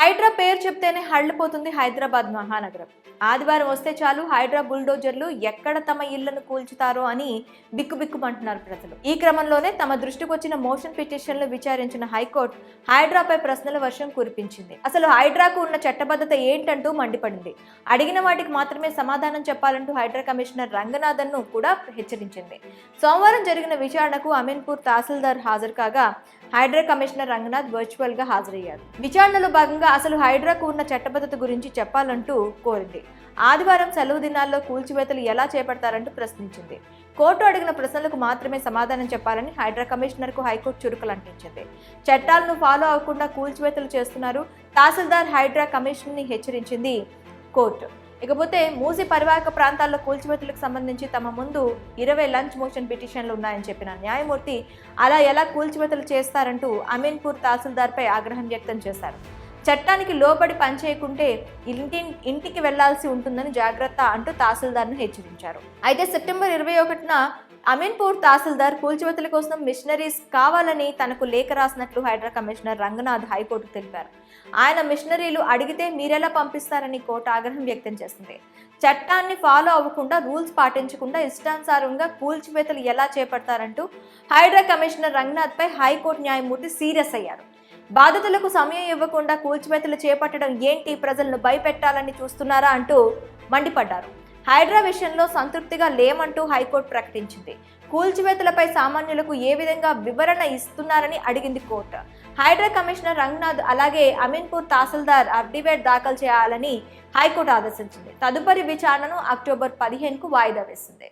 హైడ్రా పేరు చెప్తేనే హళ్ళిపోతుంది హైదరాబాద్ మహానగరం. ఆదివారం వస్తే చాలు హైడ్రా బుల్డోజర్లు ఎక్కడ తమ ఇళ్ళను కూల్చుతారో అని బిక్కుబిక్కుమంటున్నారు ప్రజలు. ఈ క్రమంలోనే తమ దృష్టికి వచ్చిన మోషన్ పిటిషన్లు విచారించిన హైకోర్టు హైడ్రాపై ప్రశ్నల వర్షం కురిపించింది. అసలు హైడ్రాకు ఉన్న చట్టబద్ధత ఏంటంటూ మండిపడింది. అడిగిన వాటికి మాత్రమే సమాధానం చెప్పాలంటూ హైడ్రా కమిషనర్ రంగనాథన్ను కూడా హెచ్చరించింది. సోమవారం జరిగిన విచారణకు అమీన్పూర్ తహసీల్దార్ హాజరు కాగా హైడ్రా కమిషనర్ రంగనాథ్ వర్చువల్గా హాజరయ్యారు. విచారణలో భాగంగా అసలు హైడ్రాకు ఉన్న చట్టబద్ధత గురించి చెప్పాలంటూ కోరింది. ఆదివారం సెలవు దినాల్లో కూల్చివేతలు ఎలా చేపడతారంటూ ప్రశ్నించింది. కోర్టు అడిగిన ప్రశ్నలకు మాత్రమే సమాధానం చెప్పాలని హైడ్రా కమిషనర్కు హైకోర్టు చురుకులు అంటించింది. చట్టాలను ఫాలో అవ్వకుండా కూల్చివేతలు చేస్తున్నారు తహసీల్దార్ హైడ్రా కమిషన్ని హెచ్చరించింది కోర్టు. ఇకపోతే మూసి పరివాహక ప్రాంతాల్లో కూల్చివేతలకు సంబంధించి తమ ముందు ఇరవై లంచ్ మోషన్ పిటిషన్లు ఉన్నాయని చెప్పిన న్యాయమూర్తి అలా ఎలా కూల్చివేతలు చేస్తారంటూ అమీన్పూర్ తహసీల్దార్పై ఆగ్రహం వ్యక్తం చేశారు. చట్టానికి లోబడి పనిచేయకుంటే ఇంటి ఇంటికి వెళ్ళాల్సి ఉంటుందని జాగ్రత్త అంటూ తహసీల్దార్ను హెచ్చరించారు. అయితే సెప్టెంబర్ ఇరవై ఒకటిన అమీన్పూర్ తహసీల్దార్ కూల్చివేతల కోసం మిషనరీస్ కావాలని తనకు లేఖ రాసినట్లు హైడ్రా కమిషనర్ రంగనాథ్ హైకోర్టుకు తెలిపారు. ఆయన మిషనరీలు అడిగితే మీరెలా పంపిస్తారని కోర్టు ఆగ్రహం వ్యక్తం చేసింది. చట్టాన్ని ఫాలో అవ్వకుండా రూల్స్ పాటించకుండా ఇష్టానుసారంగా కూల్చివేతలు ఎలా చేపడతారంటూ హైడ్రా కమిషనర్ రంగనాథ్పై హైకోర్టు న్యాయమూర్తి సీరియస్ అయ్యారు. బాధితులకు సమయం ఇవ్వకుండా కూల్చివేతలు చేపట్టడం ఏంటి? ప్రజలను భయపెట్టాలని చూస్తున్నారా? అంటూ మండిపడ్డారు. హైడ్రా విషయంలో సంతృప్తిగా లేమంటూ హైకోర్టు ప్రకటించింది. కూల్చివేతలపై సామాన్యులకు ఏ విధంగా వివరణ ఇస్తున్నారని అడిగింది కోర్టు. హైడ్రా కమిషనర్ రంగనాథ్ అలాగే అమీన్పూర్ తహసీల్దార్ అఫిడవిట్ దాఖలు చేయాలని హైకోర్టు ఆదేశించింది. తదుపరి విచారణను అక్టోబర్ పదిహేనుకు వాయిదా వేసింది.